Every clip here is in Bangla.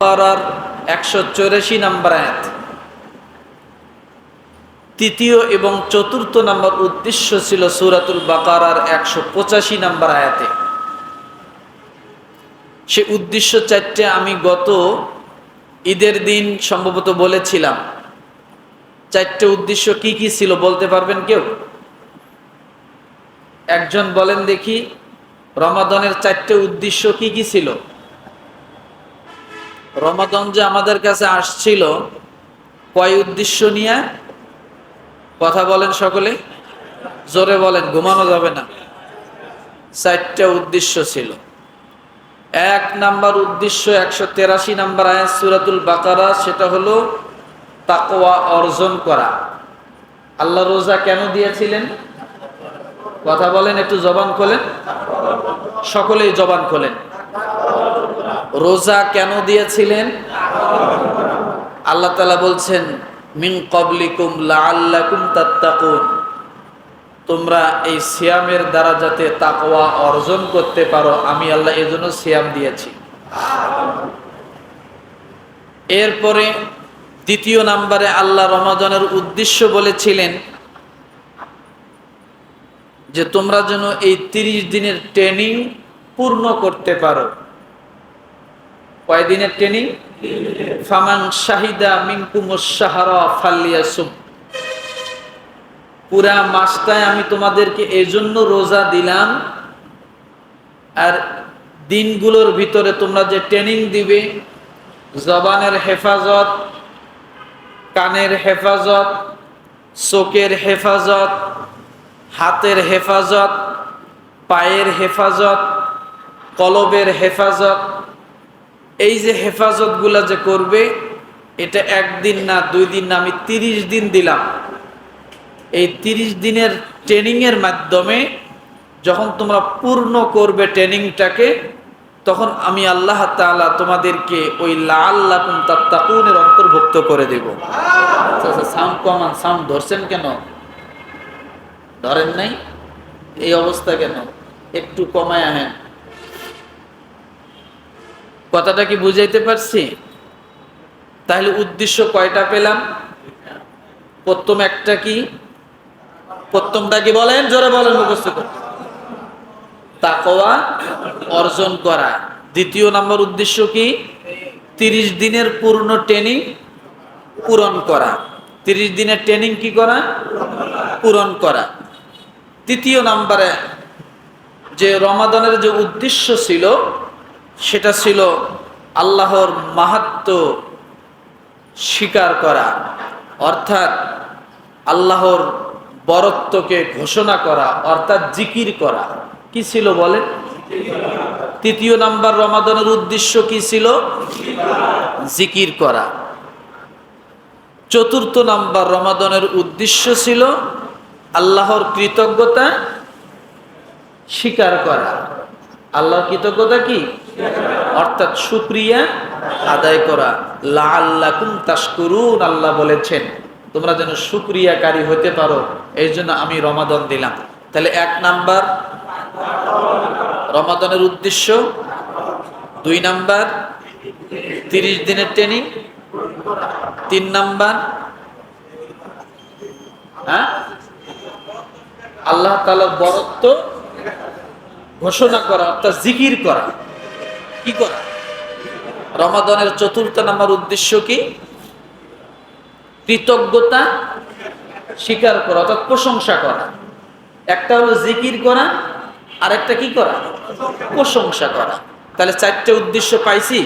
বাকারার একশো চৌরাশি নম্বর আয়াত। তৃতীয় এবং চতুর্থ নম্বর উদ্দেশ্য ছিল সুরাতুল বাকারার একশো পঁচাশি নম্বর আয়াতে। সে উদ্দেশ্য চারটে আমি গত ঈদের দিন সম্ভবত বলেছিলাম। চারটে উদ্দেশ্য কি কি ছিল বলতে পারবেন কেউ? একজন বলেন দেখি, রমাদনের চারটে উদ্দেশ্য কি কি ছিল? রমাদন যে আমাদের কাছে আসছিল, কয় উদ্দেশ্য নিয়ে? কথা বলেন সকলে জোরে বলেন, ঘুমানো যাবে না। চারটা উদ্দেশ্য ছিল। এক নাম্বার উদ্দেশ্য, একশো তেরাশি নাম্বার আয়াত সুরাতুল বাকারা, সেটা হলো তাকওয়া অর্জন করা। আল্লাহ রোজা কেন দিয়েছিলেন? কথা বলেন, একটু জবান খোলেন। সকলেই জবান খোলেন। রোজা কেন দিয়েছিলেন? আল্লাহ তালা বলছেন, মিন কবলিকুম লাআল্লাকুম তাত্তাকুন। তোমরা এই সিয়ামের দ্বারা যাতে তাকওয়া অর্জন করতে পারো, আমি আল্লাহ এজন্য সিয়াম দিয়েছি। এরপরে দ্বিতীয় নাম্বারে আল্লাহ রমাদানের উদ্দেশ্য বলেছিলেন যে তোমরা যেন এই তিরিশ দিনের ট্রেনিং পূর্ণ করতে পারো। কয়দিনের ট্রেনিং ফামান শাহিদা মিনকুমুসাহারা ফাল্লিয়াসুম পুরা মাসটায় আমি তোমাদেরকে এজন্য রোজা দিলাম। আর দিনগুলোর ভিতরে তোমরা যে ট্রেনিং দিবে, জবানের হেফাজত, কানের হেফাজত, চোখের হেফাজত, হাতের হেফাজত, পায়ের হেফাজত, কলবের হেফাজত এই যে হেফাজতগুলা যে করবে এটা একদিন না দুই দিন না আমি তিরিশ দিন দিলাম। এই তিরিশ দিনের ট্রেনিংয়ের মাধ্যমে যখন তোমরা পূর্ণ করবে ট্রেনিংটাকে তখন আমি আল্লাহ তাআলা তোমাদেরকে ওই লাল্লাকুম তাত্তাকুনের অন্তর্ভুক্ত করে দেব। সাম কমান সাম ধরছেন কেন? ধরেন নাই? এই অবস্থা কেন? একটু কমায় আহেন কথাটা কি বুঝাইতে পারছি? তাহলে উদ্দেশ্য কয়টা পেলাম? প্রথম একটা কি? প্রথমটা কি বলেন? জোরে বলেন, মুখস্থ করে তাকওয়া অর্জন করা। দ্বিতীয় নম্বর উদ্দেশ্য কি? তিরিশ দিনের পূর্ণ ট্রেনিং পূরণ করা। তিরিশ দিনের ট্রেনিং কি করা? পূরণ করা। তৃতীয় নম্বরে যে রমাদানের যে উদ্দেশ্য ছিল সেটা ছিল আল্লাহর মাহাত্ম স্বীকার করা, অর্থাৎ আল্লাহর বরত্বকে ঘোষণা করা, অর্থাৎ জিকির করা। কি ছিল বলেন? তৃতীয় নাম্বার রমাদানের উদ্দেশ্য কি ছিল? জিকির করা। চতুর্থ নাম্বার রমাদানের উদ্দেশ্য ছিল আল্লাহর কৃতজ্ঞতা স্বীকার করা। আল্লাহর কৃতজ্ঞতা কি? অর্থাৎ সুক্রিয়া আদায় করা। লাল্লাকুম তাস্কুরুন আল্লাহ বলেছেন, তোমরা যেন সুক্রিয়াকারী হতে পারো। এই জন্য আমি রমাদন দিলাম। তাহলে এক নাম্বার, রমাদনের উদ্দেশ্য। দুই নাম্বার, তিরিশ দিনের ট্রেনিং তিন নাম্বার হ্যাঁ? আল্লাহ তালার বরত্ব ঘোষণা করা, অর্থাৎ জিকির করা। কি করা? রমাদনের চতুর্থ নামার উদ্দেশ্য কি? কৃতজ্ঞতা স্বীকার করা, অর্থাৎ প্রশংসা করা। একটা হলো জিকির করা আর একটা কি করা? প্রশংসা করা। তাহলে চারটে উদ্দেশ্য পাইছি।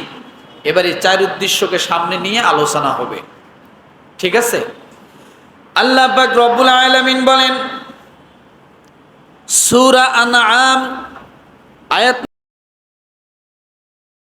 এবার এই চার উদ্দেশ্যকে সামনে নিয়ে আলোচনা হবে। ঠিক আছে? আল্লাহ রব্বুল আলামিন বলেন, সূরা আনআম আয়াত